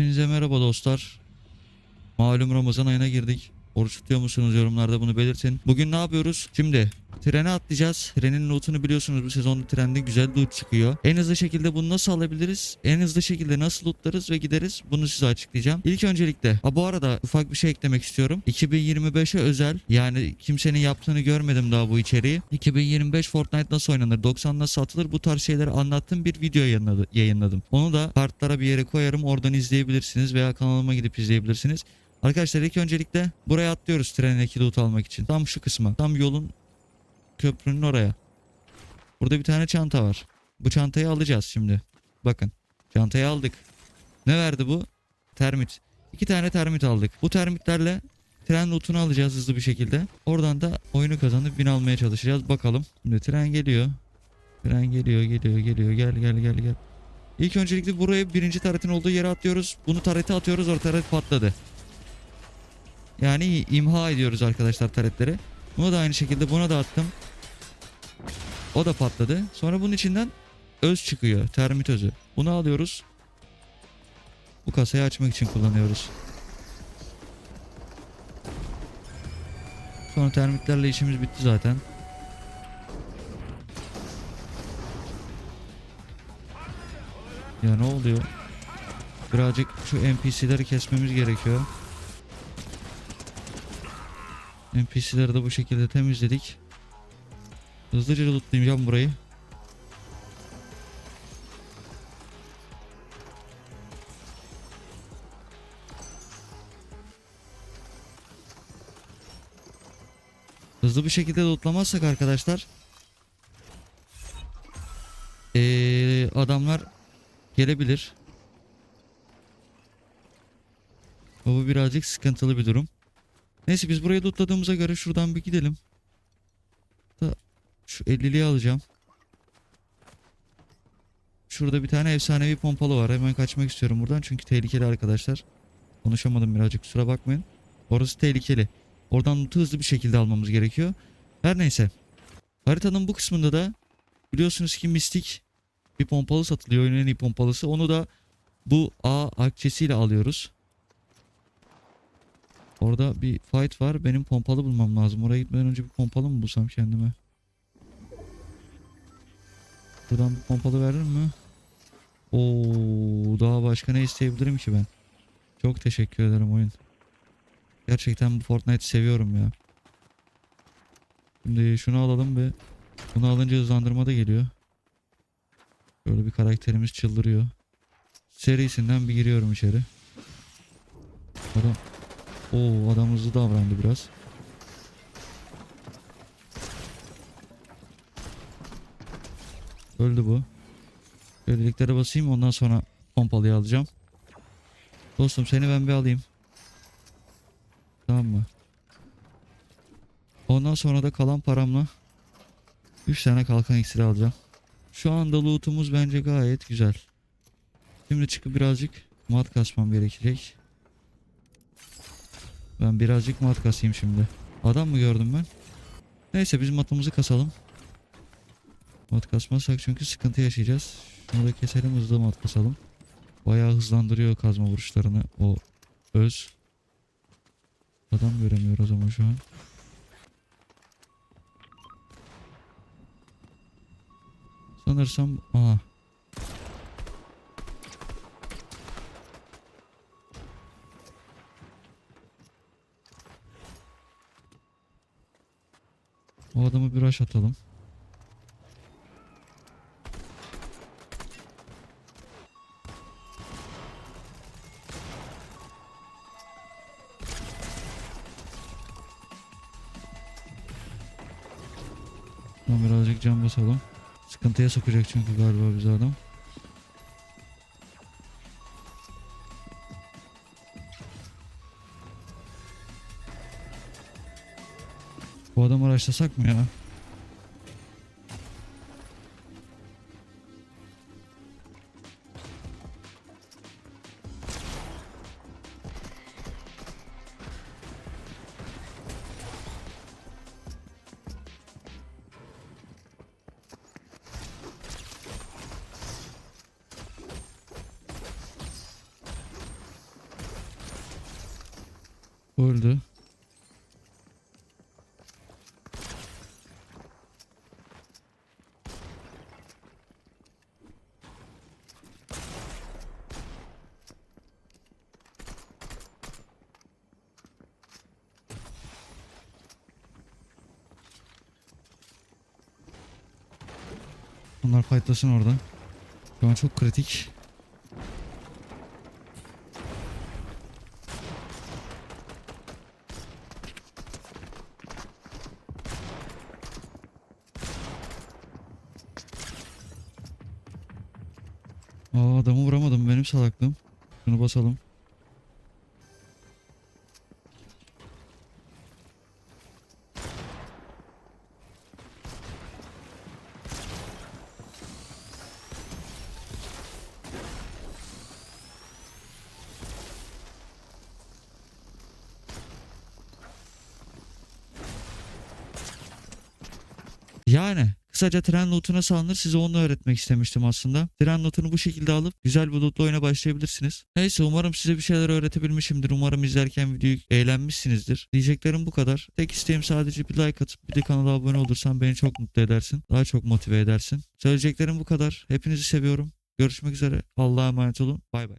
Hepinize merhaba dostlar. Malum Ramazan ayına girdik. Oruç tutuyor musunuz yorumlarda bunu belirtin. Bugün ne yapıyoruz? Şimdi trene atlayacağız. Trenin lootunu biliyorsunuz bu sezonda trende güzel loot çıkıyor. En hızlı şekilde bunu nasıl alabiliriz? En hızlı şekilde nasıl lootlarız ve gideriz? Bunu size açıklayacağım. İlk öncelikle ha bu arada ufak bir şey eklemek istiyorum. 2025'e özel yani kimsenin yaptığını görmedim daha bu içeriği. 2025 Fortnite nasıl oynanır? 90 nasıl atılır? Bu tarz şeyleri anlattığım bir video yayınladı- yayınladım. Onu da kartlara bir yere koyarım. Oradan izleyebilirsiniz veya kanalıma gidip izleyebilirsiniz. Arkadaşlar ilk öncelikle buraya atlıyoruz trenindeki loot almak için. Tam şu kısma. Tam yolun köprünün oraya. Burada bir tane çanta var. Bu çantayı alacağız şimdi. Bakın. Çantayı aldık. Ne verdi bu? Termit. İki tane termit aldık. Bu termitlerle tren lootunu alacağız hızlı bir şekilde. Oradan da oyunu kazanıp bin almaya çalışacağız. Bakalım. Şimdi tren geliyor. Tren geliyor, geliyor, geliyor. Gel, gel, gel, gel. İlk öncelikle buraya birinci taretin olduğu yere atıyoruz. Bunu tarete atıyoruz. O taret patladı. Yani imha ediyoruz arkadaşlar taretleri. Bunu da aynı şekilde buna da attım. O da patladı. Sonra bunun içinden öz çıkıyor. Termit özü. Bunu alıyoruz. Bu kasayı açmak için kullanıyoruz. Sonra termitlerle işimiz bitti zaten. Ya ne oluyor? Birazcık şu NPC'leri kesmemiz gerekiyor. NPC'leri de bu şekilde temizledik. Hızlıca lootlayacağım burayı. Hızlı bir şekilde lootlamazsak arkadaşlar ee, adamlar gelebilir. Bu birazcık sıkıntılı bir durum. Neyse biz burayı lootladığımıza göre şuradan bir gidelim. Şu 50'liği alacağım. Şurada bir tane efsanevi pompalı var. Hemen kaçmak istiyorum buradan çünkü tehlikeli arkadaşlar. Konuşamadım birazcık kusura bakmayın. Orası tehlikeli. Oradan loot'u hızlı bir şekilde almamız gerekiyor. Her neyse. Haritanın bu kısmında da biliyorsunuz ki mistik bir pompalı satılıyor. Oyunun en iyi pompalısı. Onu da bu A akçesiyle alıyoruz. Orada bir fight var. Benim pompalı bulmam lazım. Oraya gitmeden önce bir pompalı mı bulsam kendime? Buradan bir pompalı verir mi? Oo, daha başka ne isteyebilirim ki ben? Çok teşekkür ederim oyun. Gerçekten bu Fortnite'ı seviyorum ya. Şimdi şunu alalım ve bunu alınca hızlandırma da geliyor. Böyle bir karakterimiz çıldırıyor. Serisinden bir giriyorum içeri. Adam Oo adam hızlı davrandı biraz. Öldü bu. Böyleliklere basayım ondan sonra pompalıyı alacağım. Dostum seni ben bir alayım. Tamam mı? Ondan sonra da kalan paramla 3 tane kalkan iksiri alacağım. Şu anda lootumuz bence gayet güzel. Şimdi çıkıp birazcık mat kasmam gerekecek. Ben birazcık mat kasayım şimdi. Adam mı gördüm ben? Neyse biz matımızı kasalım. Mat kasmazsak çünkü sıkıntı yaşayacağız. Şunu da keselim hızlı mat kasalım. Bayağı hızlandırıyor kazma vuruşlarını o öz. Adam göremiyoruz ama şu an. Sanırsam aha O adamı bir rush atalım. Tamam birazcık can basalım. Sıkıntıya sokacak çünkü galiba bizi adam. Bu adamı araçlasak mı ya? Öldü. Bunlar fightlasın orada. Şu an çok kritik. Aa adamı vuramadım benim salaklığım. Şunu basalım. Yani kısaca tren loot'u nasıl alınır size onu öğretmek istemiştim aslında. Tren loot'unu bu şekilde alıp güzel loot'la oyuna başlayabilirsiniz. Neyse umarım size bir şeyler öğretebilmişimdir. Umarım izlerken videoyu eğlenmişsinizdir. Diyeceklerim bu kadar. Tek isteğim sadece bir like atıp bir de kanala abone olursan beni çok mutlu edersin. Daha çok motive edersin. Söyleyeceklerim bu kadar. Hepinizi seviyorum. Görüşmek üzere. Allah'a emanet olun. Bay bay.